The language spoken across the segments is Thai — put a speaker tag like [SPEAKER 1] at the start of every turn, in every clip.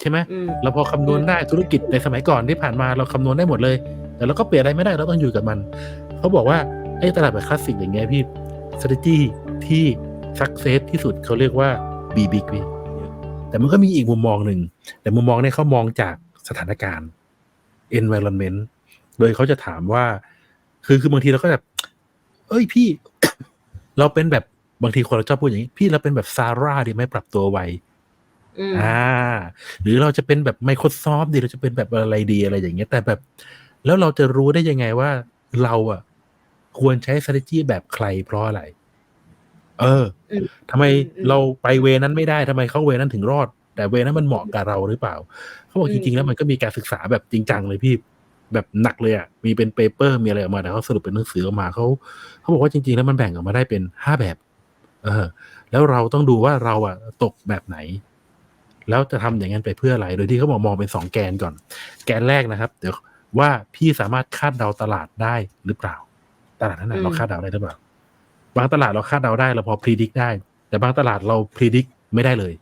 [SPEAKER 1] ใช่ไหม
[SPEAKER 2] อืม
[SPEAKER 1] เราพอคำนวณได้ธุรกิจในสมัยก่อนที่ผ่านมาเราคำนวณได้หมดเลย แต่เราก็เปลี่ยนอะไรไม่ได้เราต้องอยู่กับมัน เขาบอกว่าไอ้ตลาดแบบคลาสสิกอย่างเงี้ยพี่ strategy ที่ success ที่สุดเขาเรียกว่า B big พี่แต่มันก็มีอีกมุมมองหนึ่ง แต่มุมมองเนี่ยเขามองจากสถานการณ์ environment โดยเขาจะถามว่า คือคือบางทีเราก็แบบ เอ้ยพี่ เราเป็นแบบบางทีคนเราชอบพูดอย่างนี้ พี่เราเป็นแบบซาร่าดีไหมปรับตัวไว
[SPEAKER 2] อืม
[SPEAKER 1] อ่า หรือเราจะเป็นแบบ Microsoft ดีเราจะเป็นแบบอะไรดีอะไรอย่างเงี้ยแต่แบบ แล้วเราจะรู้ได้ยังไงว่าเราอะ ควรใช้ strategy แบบใครเพราะอะไร เออ
[SPEAKER 2] อืม
[SPEAKER 1] ทำไม
[SPEAKER 2] อืม
[SPEAKER 1] เราไปเวนั้นไม่ได้ทำไมเขาเวนั้นถึงรอด แต่เวนั้นมันเหมาะกับเราหรือเปล่าเขาบอก
[SPEAKER 2] อื
[SPEAKER 1] จ
[SPEAKER 2] ม
[SPEAKER 1] ริงๆแล้วมันก็มีการศึกษาแบบจริงจังเลยพี่แบบหนักเลยอะ มีเป็นเปเปอร์มีอะไรออกมาแต่เขาสรุปเป็นหนังสือออกมาเขาเขาบอกว่าจริง ๆ แล้วมันแบ่งออกมาได้เป็นห้าแบบ เออ แล้วเราต้องดูว่าเราอะตกแบบไหน แล้วจะทำอย่างนั้นไปเพื่ออะไรโดยที่เขาบอกมองเป็นสองแกนก่อน แกนแรกนะครับ เดี๋ยวว่าพี่สามารถคาดเดาตลาดได้หรือเปล่า ตลาดนั้นนะ
[SPEAKER 2] อืม
[SPEAKER 1] เราคาดเดาได้หรือเปล่า บางตลาดเราคาดเดาได้เราพอพิจิกได้ แต่บางตลาดเราพิจิกไม่ได้เลย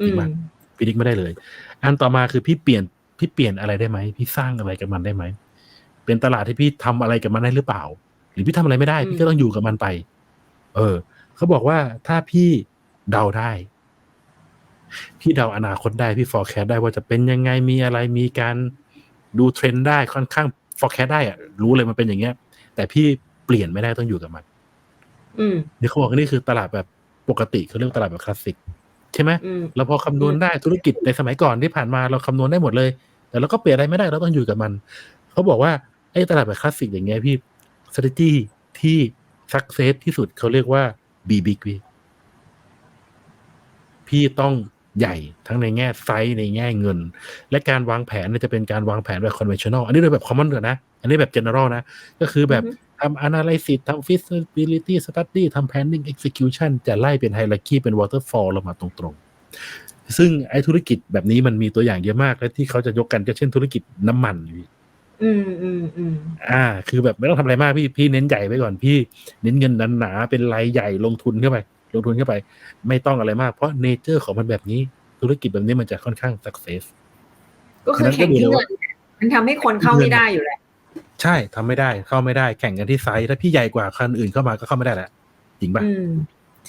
[SPEAKER 2] อื
[SPEAKER 1] จริง
[SPEAKER 2] ม
[SPEAKER 1] ปะพิจิกไม่ได้เลย อันต่อมาคือพี่เปลี่ยนพี่เปลี่ยนอะไรได้ไหมพี่สร้างอะไรกับมันได้ไหมเป็นตลาดที่พี่ทำอะไรกับมันได้หรือเปล่า หรือพี่ทำอะไรไม่ได้ พี่ก็ต้องอยู่กับมันไป เออเขาบอกว่าถ้าพี่เดาได้ พี่เดาอนาคตได้พี่ forecast ได้ว่าจะเป็นยังไงมีอะไรมีการดูเทรนด์ได้ค่อนข้าง forecast ได้อะรู้เลยมันเป็นอย่างเงี้ย แต่พี่เปลี่ยนไม่ได้ต้องอยู่กับมัน
[SPEAKER 2] อืม
[SPEAKER 1] นี่เขาบอกว่านี่คือตลาดแบบปกติเขาเรียกว่าตลาดแบบคลาสสิกใช่ไหม
[SPEAKER 2] อืม
[SPEAKER 1] เราพอคำนวณได้ธุรกิจในสมัยก่อนที่ผ่านมาเราคำนวณได้หมดเลย แต่เราก็เปลี่ยนอะไรไม่ได้เราต้องอยู่กับมันเขาบอกว่าไอ้ตลาดแบบคลาสสิกอย่างเงี้ยพี่ strategy ที่ success ที่สุดเขาเรียกว่า B big พี่พี่ต้อง ใหญ่ทั้งในแง่ไซส์ในแง่เงิน และการวางแผนเนี่ยจะเป็นการวางแผนแบบ conventional อันนี้โดยแบบ common ก่อนนะ อันนี้แบบ general นะ ก็คือแบบ
[SPEAKER 2] อือฮึ
[SPEAKER 1] ทำ analysis ทำ feasibility study ทำ planning execution จะไล่เป็น hierarchy เป็น waterfall ลงมาตรงๆ ซึ่งไอ้ธุรกิจแบบนี้มันมีตัวอย่างเยอะมาก และที่เขาจะยกกันก็เช่นธุรกิจน้ำมันพี่
[SPEAKER 2] อืมอืมอืม
[SPEAKER 1] อ่า คือแบบไม่ต้องทำอะไรมากพี่พี่เน้นใหญ่ไว้ก่อนพี่ เน้นเงินหนาๆเป็นรายใหญ่ลงทุนเข้าไป ลงทุนเข้าไป ไม่ต้องอะไรมากเพราะเนเจอร์ของมันแบบนี้ ธุรกิจแบบนี้มันจะค่อนข้าง success
[SPEAKER 2] ก็คือแข่งที่เงินมันทำให้คนเข้าไม่ได้อยู่แหละ
[SPEAKER 1] ใช่ทำไม่ได้เข้าไม่ได้แข่งกันที่ไซส์ถ้าพี่ใหญ่กว่าคันอื่นเข้ามาก็เข้าไม่ได้แหละจริงปะ
[SPEAKER 2] อืม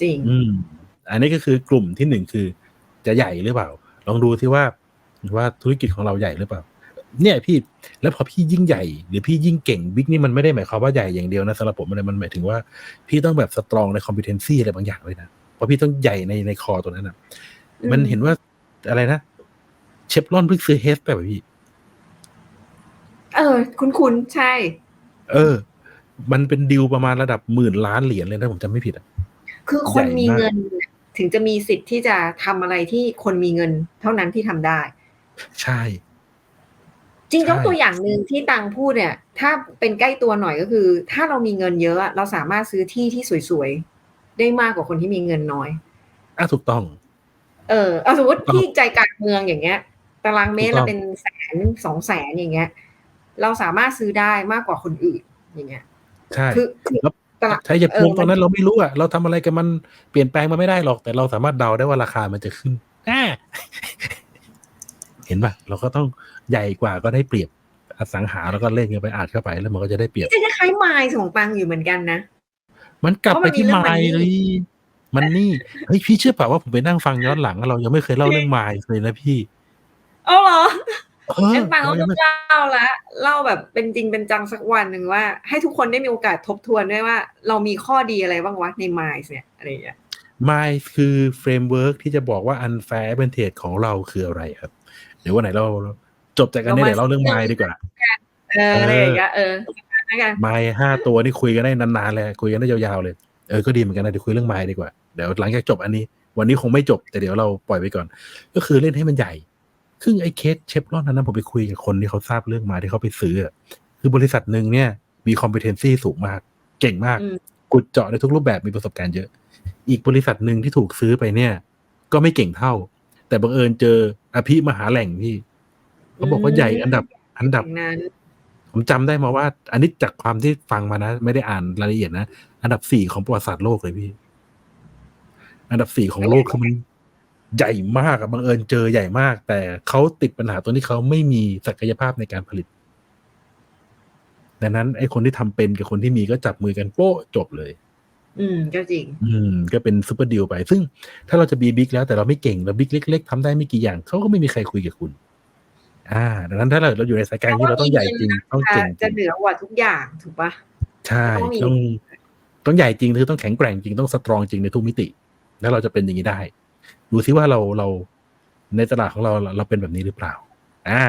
[SPEAKER 2] จริง
[SPEAKER 1] อืม อันนี้ก็คือกลุ่มที่หนึ่งคือ จะใหญ่หรือเปล่า ลองดูที่ว่าว่าธุรกิจของเราใหญ่หรือเปล่า เนี่ยพี่แล้วพอพี่ยิ่งใหญ่ หรือพี่ยิ่งเก่งบิ๊กนี่มันไม่ได้หมายความว่าใหญ่อย่างเดียวนะสำหรับผมมันมันหมายถึงว่าพี่ต้องแบบสตรองในคอม p e t e n c y อะไรบางอย่างเลยนะเพราะพี่ต้องใหญ่ในในคอตัวนั้นนะ
[SPEAKER 2] อืม
[SPEAKER 1] มันเห็นว่าอะไรนะเชฟรอนเพิ่งซื้อเฮสไปแบบพี่
[SPEAKER 2] เออ คุณคุณใช่
[SPEAKER 1] เออ มันเป็นดิวประมาณระดับหมื่นล้านเหรียญเลยนะผมจำไม่ผิดอะ
[SPEAKER 2] คือคน
[SPEAKER 1] ใหญ่มาก
[SPEAKER 2] มีเงิน ถึงจะมีสิทธิ์ที่จะทำอะไรที่คนมีเงิน เท่านั้นที่ทำได้
[SPEAKER 1] ใช่
[SPEAKER 2] จริง
[SPEAKER 1] ใช่
[SPEAKER 2] ยกตัวอย่างหนึ่งที่ตังพูดเนี่ย ถ้าเป็นใกล้ตัวหน่อยก็คือ ถ้าเรามีเงินเยอะอะ เราสามารถซื้อที่ที่สวยๆ ได้มากกว่าคนที่มีเงินน้อย
[SPEAKER 1] อะถูกต้อง
[SPEAKER 2] เออเอาสมมติ
[SPEAKER 1] ถูกต้อง
[SPEAKER 2] ที่ใจกลางเมืองอย่างเงี้ย ตารางเมตร
[SPEAKER 1] ถูกต้
[SPEAKER 2] เรา
[SPEAKER 1] อง
[SPEAKER 2] เป็นแสนสองแสนอย่างเงี้ย เราสามารถซื้อได้มากกว่าคนอื่นอย่างเงี้ย
[SPEAKER 1] ใช่
[SPEAKER 2] คือคือ
[SPEAKER 1] แล้ว
[SPEAKER 2] ตลาด
[SPEAKER 1] ใช่อย่า
[SPEAKER 2] เอ
[SPEAKER 1] พ
[SPEAKER 2] อ
[SPEAKER 1] วงตอน
[SPEAKER 2] มัน
[SPEAKER 1] นั้นเราไม่รู้อะเราทำอะไรกับมันเปลี่ยนแปลงมาไม่ได้หรอกแต่เราสามารถเดาได้ว่าราคามันจะขึ้นอ่า เห็นป่ะเราก็ต้องใหญ่กว่าก็ได้เปรียบอสังหาแล้วก็เล่นกันไปอาจเข้าไปแล้วมันก็จะได้เปรียบ
[SPEAKER 2] จะคล้ายๆไมล์ของตังอยู่เหมือนกันนะ
[SPEAKER 1] มันกลับไปที่
[SPEAKER 2] เพ
[SPEAKER 1] ไม
[SPEAKER 2] ราะมันมี
[SPEAKER 1] ล์
[SPEAKER 2] เรื่อง
[SPEAKER 1] เลยมันนี่เฮ้ยพี่เชื่อเปล่าว่าผมไปนั่งฟังย้อนหลังเรายังไม่เคยเล่าเรื่องไมล์เลยนะพี่
[SPEAKER 2] เอาเหรอ
[SPEAKER 1] เออ
[SPEAKER 2] งั้นตัง
[SPEAKER 1] เรา
[SPEAKER 2] ก็
[SPEAKER 1] ยั
[SPEAKER 2] ต้องง
[SPEAKER 1] ไม่
[SPEAKER 2] เล่าละเล่าแบบเป็นจริงเป็นจังสักวันหนึ่งว่า ให้ทุกคนได้มีโอกาสทบทวนด้วยว่า เรามีข้อดีอะไรบ้างวะในไมล์เนี่ยอะไรอย่างเงี้ย
[SPEAKER 1] ไมล์คือเฟรมเวิร์กที่จะบอกว่า unfair advantage ของเราคืออะไรครับ เดี๋ยววันไหนเราจบจากกันเนี่ยเดี๋ยวเล่าเรื่องไมล์ดีกว่า
[SPEAKER 2] เอออะไรอย่างเงี้ยเออแล้วกัน
[SPEAKER 1] ไม้ห้าตัวนี่คุยกันได้นานๆเลยคุยกันได้ยาวๆเลย เออก็ดีเหมือนกันนะเดี๋ยวคุยเรื่องไม้ดีกว่า เดี๋ยวหลังจากจบอันนี้ วันนี้คงไม่จบแต่เดี๋ยวเราปล่อยไปก่อน ก็คือเล่นให้มันใหญ่ซึ่งไอ้เคสเชฟรอนนั้นนะผมไปคุยกับคนที่เขาทราบเรื่องไม้ที่เขาไปซื้ออะคือบริษัทหนึ่งเนี่ยมีคอมเพ e เ n นซีสูงมาก เก่งมาก
[SPEAKER 2] อืม
[SPEAKER 1] กุดเจาะในทุกรูปแบบมีประสบการณ์เยอะ อีกบริษัทหนึ่งที่ถูกซื้อไปเนี่ย ก็ไม่เก่งเท่า แต่บังเอิญเจออภิมหาแหล่งพี่เขาบอกว่าใหญ่อันดับอันดับ
[SPEAKER 2] อย่างนั้น
[SPEAKER 1] ผมจำได้มาว่า อันนี้จากความที่ฟังมานะ ไม่ได้อ่านรายละเอียดนะ อันดับสี่ของประวัติศาสตร์โลกเลยพี่ อันดับสี่ของโลกคือมันใหญ่มากอะบังเอิญเจอใหญ่มาก แต่เขาติดปัญหาตรงที่เขาไม่มีศักยภาพในการผลิต ดังนั้นไอ้คนที่ทำเป็นกับคนที่มีก็จับมือกันโป๊ะจบเลย
[SPEAKER 2] อืม ก็จริง
[SPEAKER 1] อืม ก็เป็นซูเปอร์ดีลไป ซึ่งถ้าเราจะบีบิ๊กแล้วแต่เราไม่เก่งเราบิ๊กเล็ก ๆทำได้ไม่กี่อย่าง เขาก็ไม่มีใครคุยกับคุณ อ่า ดังนั้นถ้าเราเราอยู่ในสายการที่เราต้องใหญ่จริง ต้อง
[SPEAKER 2] จะ
[SPEAKER 1] เก่งจ
[SPEAKER 2] จะ
[SPEAKER 1] ริง
[SPEAKER 2] เหนือกว่าทุกอย่างถูกปะ
[SPEAKER 1] ใช่
[SPEAKER 2] ต้องมี
[SPEAKER 1] ต้องต้องใหญ่จริงคือต้องแข็งแกร่งจริงต้องสตรองจริงในทุกมิติ แล้วเราจะเป็นอย่างนี้ได้ ดูซิว่าเราเราในตลาดของเราเราเป็นแบบนี้หรือเปล่า อ่า